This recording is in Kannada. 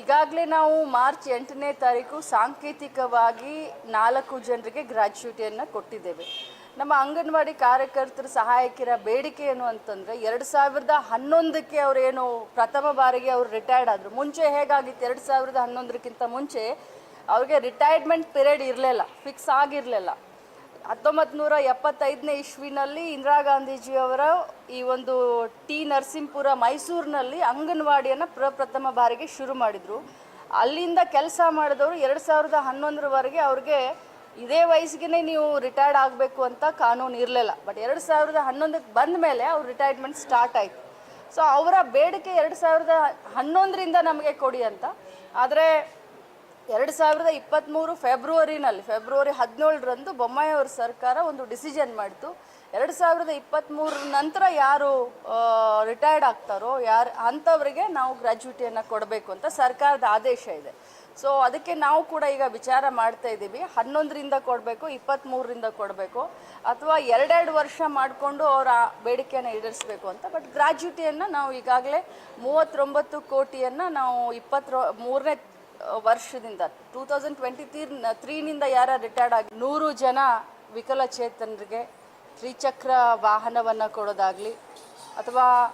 ಈಗಾಗಲೇ ನಾವು ಮಾರ್ಚ್ ಎಂಟನೇ ತಾರೀಕು ಸಾಂಕೇತಿಕವಾಗಿ ನಾಲ್ಕು ಜನರಿಗೆ ಗ್ರ್ಯಾಚ್ಯುಟಿಯನ್ನು ಕೊಟ್ಟಿದ್ದೇವೆ. ನಮ್ಮ ಅಂಗನವಾಡಿ ಕಾರ್ಯಕರ್ತರ ಸಹಾಯಕಿರ ಬೇಡಿಕೆ ಏನು ಅಂತಂದರೆ, ಎರಡು ಸಾವಿರದ ಹನ್ನೊಂದಕ್ಕೆ ಅವರೇನು ಪ್ರಥಮ ಬಾರಿಗೆ ಅವರು ರಿಟೈರ್ಡ್ ಆದರು. ಮುಂಚೆ ಹೇಗಾಗಿತ್ತು? ಎರಡು ಸಾವಿರದ ಹನ್ನೊಂದಕ್ಕಿಂತ ಮುಂಚೆ ಅವ್ರಿಗೆ ರಿಟೈರ್ಮೆಂಟ್ ಪಿರಿಯಡ್ ಇರಲಿಲ್ಲ ಫಿಕ್ಸ್ ಆಗಿರಲಿಲ್ಲ. ಹತ್ತೊಂಬತ್ತು ನೂರ ಎಪ್ಪತ್ತೈದನೇ ಇಸ್ವಿನಲ್ಲಿ ಇಂದಿರಾ ಗಾಂಧೀಜಿಯವರ ಈ ಒಂದು ಟಿ ನರಸಿಂಹಪುರ ಮೈಸೂರಿನಲ್ಲಿ ಅಂಗನವಾಡಿಯನ್ನು ಪ್ರಪ್ರಥಮ ಬಾರಿಗೆ ಶುರು ಮಾಡಿದರು. ಅಲ್ಲಿಂದ ಕೆಲಸ ಮಾಡಿದವರು ಎರಡು ಸಾವಿರದ ಹನ್ನೊಂದರವರೆಗೆ ಅವ್ರಿಗೆ ಇದೇ ವಯಸ್ಸಿಗೆ ನೀವು ರಿಟೈರ್ಡ್ ಆಗಬೇಕು ಅಂತ ಕಾನೂನು ಇರಲಿಲ್ಲ. ಬಟ್ ಎರಡು ಸಾವಿರದ ಹನ್ನೊಂದಕ್ಕೆ ಬಂದ ಮೇಲೆ ಅವ್ರ ರಿಟೈರ್ಮೆಂಟ್ ಸ್ಟಾರ್ಟ್ ಆಯಿತು. ಸೊ ಅವರ ಬೇಡಿಕೆ ಎರಡು ಸಾವಿರದ ಹನ್ನೊಂದರಿಂದ ನಮಗೆ ಕೊಡಿ ಅಂತ. ಆದರೆ ಎರಡು ಸಾವಿರದ ಇಪ್ಪತ್ತ್ಮೂರು ಫೆಬ್ರವರಿನಲ್ಲಿ, ಫೆಬ್ರವರಿ ಹದಿನೇಳರಂದು ಬೊಮ್ಮಾಯಿ ಅವ್ರ ಸರ್ಕಾರ ಒಂದು ಡಿಸಿಷನ್ ಮಾಡಿತು. ಎರಡು ಸಾವಿರದ ಇಪ್ಪತ್ತ್ಮೂರರ ನಂತರ ಯಾರು ರಿಟೈರ್ಡ್ ಆಗ್ತಾರೋ, ಯಾರು, ಅಂಥವ್ರಿಗೆ ನಾವು ಗ್ರ್ಯಾಜುಯಿಟಿಯನ್ನು ಕೊಡಬೇಕು ಅಂತ ಸರ್ಕಾರದ ಆದೇಶ ಇದೆ. ಸೊ ಅದಕ್ಕೆ ನಾವು ಕೂಡ ಈಗ ವಿಚಾರ ಮಾಡ್ತಾ ಇದ್ದೀವಿ. ಹನ್ನೊಂದರಿಂದ ಕೊಡಬೇಕು ಇಪ್ಪತ್ತ್ಮೂರರಿಂದ ಕೊಡಬೇಕು, ಅಥವಾ ಎರಡೆರಡು ವರ್ಷ ಮಾಡಿಕೊಂಡು ಅವರ ಬೇಡಿಕೆಯನ್ನು ಈಡೇರಿಸಬೇಕು ಅಂತ. ಬಟ್ ಗ್ರ್ಯಾಜುಯಿಟಿಯನ್ನು ನಾವು ಈಗಾಗಲೇ ಮೂವತ್ತೊಂಬತ್ತು ಕೋಟಿಯನ್ನು ನಾವು ಇಪ್ಪತ್ತರ ಮೂರನೇ ವರ್ಷದಿಂದ ಟೂ ತೌಸಂಡ್ ಟ್ವೆಂಟಿ ತ್ರೀ ತ್ರೀನಿಂದ ಯಾರ ರಿಟೈರ್ಡ್ ಆಗಿ, ನೂರು ಜನ ವಿಕಲಚೇತನರಿಗೆ ತ್ರಿಚಕ್ರ ವಾಹನವನ್ನು ಕೊಡೋದಾಗಲಿ, ಅಥವಾ